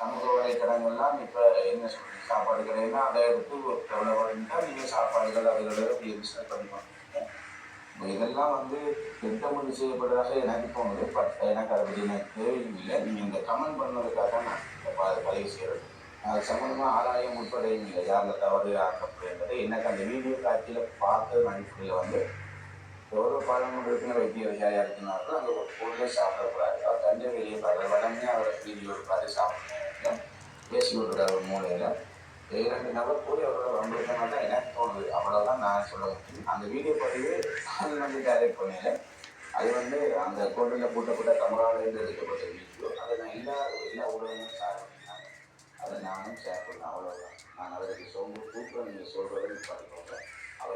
சமூக வலைத்தளங்கள்லாம் இப்போ என்ன சொல்றது சாப்பாடு கடைன்னா அதை எடுத்து எவ்வளோ பிரபலப்படுத்தா நீங்கள் சாப்பாடுகள் அதுகளை அப்படி ரிஜிஸ்டர் பண்ணுவாங்க இதெல்லாம் வந்து திட்டமிட்டு செய்யப்படுறதாக எனக்கு தோணுது. பட் எனக்கு அதை பற்றி எனக்கு தேவையில்லை. நீங்கள் இந்த கமெண்ட் பண்ணதுக்காக நான் அதை பதிவு செய்கிறது அது சம்மந்தமாக ஆதாயம் உட்படையும் இல்லை. யாரில் தவறு யார் தப்பு என்பது எனக்கு அந்த வீடியோ காட்சியில் பார்த்த அடிப்படையில் வந்து ஒரு பாராளுமன்ற உறுப்பினர் வைத்திய அதிகாரியாக இருக்கிறார்கள் அங்கே ஒரு பொருளை சாப்பிடக்கூடாது அவர் தஞ்சை வெளியே பார்க்குற வடமே அவரை வீடியோ பார்த்து சாப்பிடுறாங்க பேசி விட்டுறாரு ஒரு மூலையில் இரண்டு நபர் கூடி அவரோட வம்பிருக்கமாக தான் எனக்கு தோணுது அவ்வளோதான் நான் சொல்ல முடியும் அந்த வீடியோ பதிவு அது வந்து டைரக்ட் பண்ணேன் அது வந்து அந்த கோட்டையில் பூட்டப்பட்ட தமிழாலேருந்து எடுக்கப்பட்ட வீடியோ அதை நான் எல்லா எல்லா ஊடகங்களும் ஷேர் பண்ணினாங்க அதை நானும் ஷேர் பண்ணேன் அவ்வளோதான் நான் அதற்கு சொல்ல கூப்பிட நீங்கள் சொல்கிறத படிக்கோங்க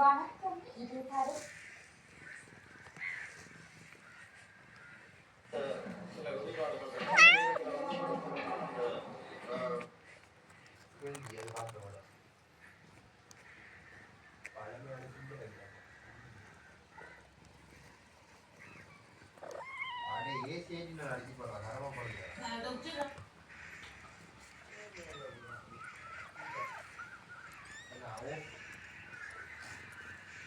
வணக்கம் இது தரு கேள்வி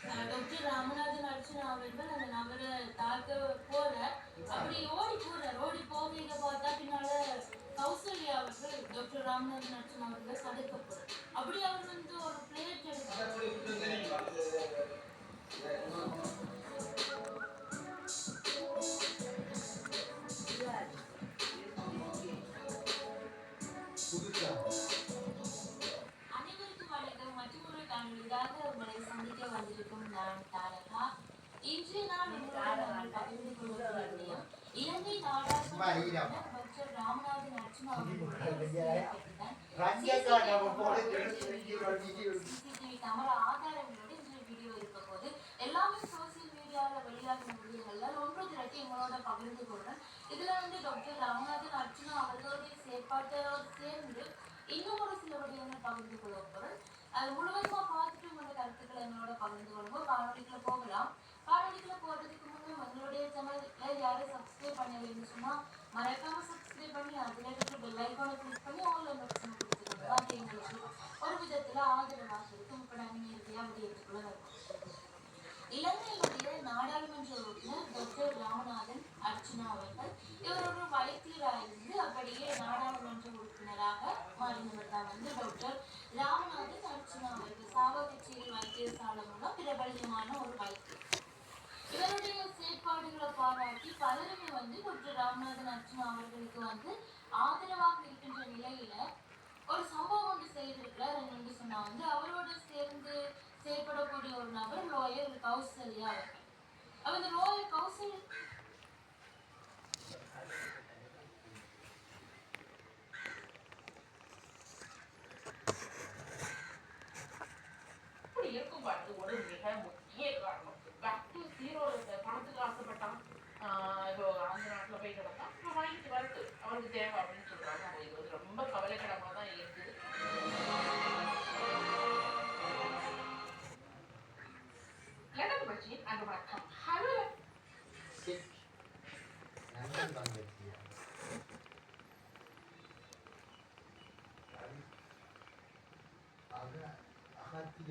டாக்டர் ராமநாதன் அர்ச்சனா அவர்கள் அந்த நபரை தாக்க போற அப்படி ஓடி போற ஓடி போகையில பார்த்தா பின்னால கௌசல்யா அவர்கள் டாக்டர் ராமநாதன் அர்ச்சனா அவர்கள் தடுக்க எல்லாமே சோசியல் மீடியாவில் வெளியாகும் வீடியோகள்ல ஒன்று திரட்டி எங்களோட பகிர்ந்து கொள்றேன் இதுல வந்து டாக்டர் ராமநாதன் அர்ஜுனா அவர்களுடைய செயற்பாட்டோடு சேர்ந்து இன்னும் ஒரு சில விடயங்கள் பகிர்ந்து கொள்ள போறேன் அது முழுவதுமா பார்த்துட்டு உங்களோட கருத்துக்களை எங்களோட பகிர்ந்து கொள்வோம் சப்ஸ்கிரைப் சொன்னா மறக்காம சப்ஸ்கிரைப் பண்ணி அதுல இருக்கிற பெல் ஐக்கானை கிளிக் பண்ணி ஆன்லைன் அது எங்களுக்கு ஒரு விதத்தில் ஆதரவாக இருக்கும் இப்ப நாங்க நேரடியா விடயத்துக்குள்ள இலங்கையினுடைய நாடாளுமன்ற உறுப்பினர் டாக்டர் ராமநாதன் அர்ச்சனா அவர்கள் இவர் ஒரு வைத்தியராயிருந்து அப்படியே நாடாளுமன்ற உறுப்பினராக மாறினவர் தான் வந்து டாக்டர் ராமநாதன் அர்ச்சனா அவர்கள். சாவகச்சேரி வைத்தியசாலை மூலம் பிரபலமான ஒரு வைத்திய பாராட்டி பலருமே வந்து டாக்டர் ராமநாதன் அர்ஜுன் அவர்களுக்கு வந்து ஆதரவாக இருக்கின்ற நிலையில ஒரு சம்பவம் ஒன்று செய்திருக்கிறார் என்னன்னு சொன்னா வந்து அவரோட சேர்ந்து செயல்படக்கூடிய ஒரு நபர் லோயர் கௌசல்யா அவர்கள். அவ இந்த லோயர் கௌசல் இருக்கும் பார்த்து உடனே.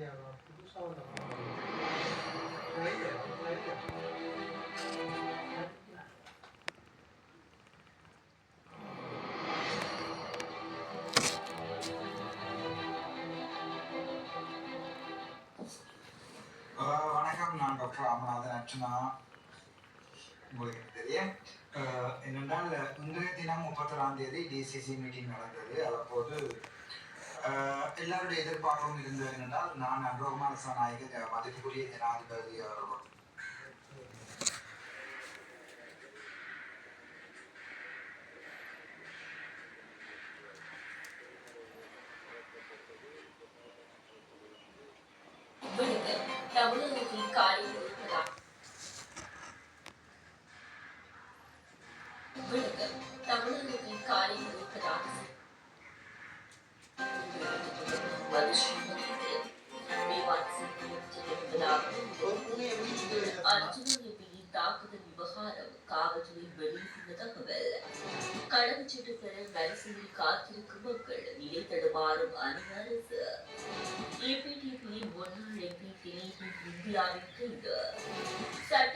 வணக்கம். நான் டாக்டர் ராமநாதன் அர்ச்சனா. உங்களுக்கு தெரியும். ஆஹ் என்னென்றால் இன்றைய தினம் முப்பத்தொராம் தேதி டிசிசி மீட்டிங் நடந்தது. அப்போது எல்லாருடைய எதிர்பார்ப்பும் இருந்தது என்றால் நான் அனுபவமான நாயகர் மதிப்புக்குரிய ஜனாதிபதி அவர்கள் விடுதல் தமிழகத்தில் காலை இருக்கலாம் விடுதல் தமிழகத்தில் காலை இருக்கலாம் அர்ஜுனன் தாக்குதல் விவகாரம் காவல்துறை வெளியிட்டுள்ள தகவல் கடவுச்சீட்டு பெற வரிசையில் காத்திருக்கும் மக்கள் நிலை தடுமாறும் அணி அரசு ஏபிடிபியின் முன்னாள் எம்பி தினேஷன் இந்தியாவின் கைது சட்ட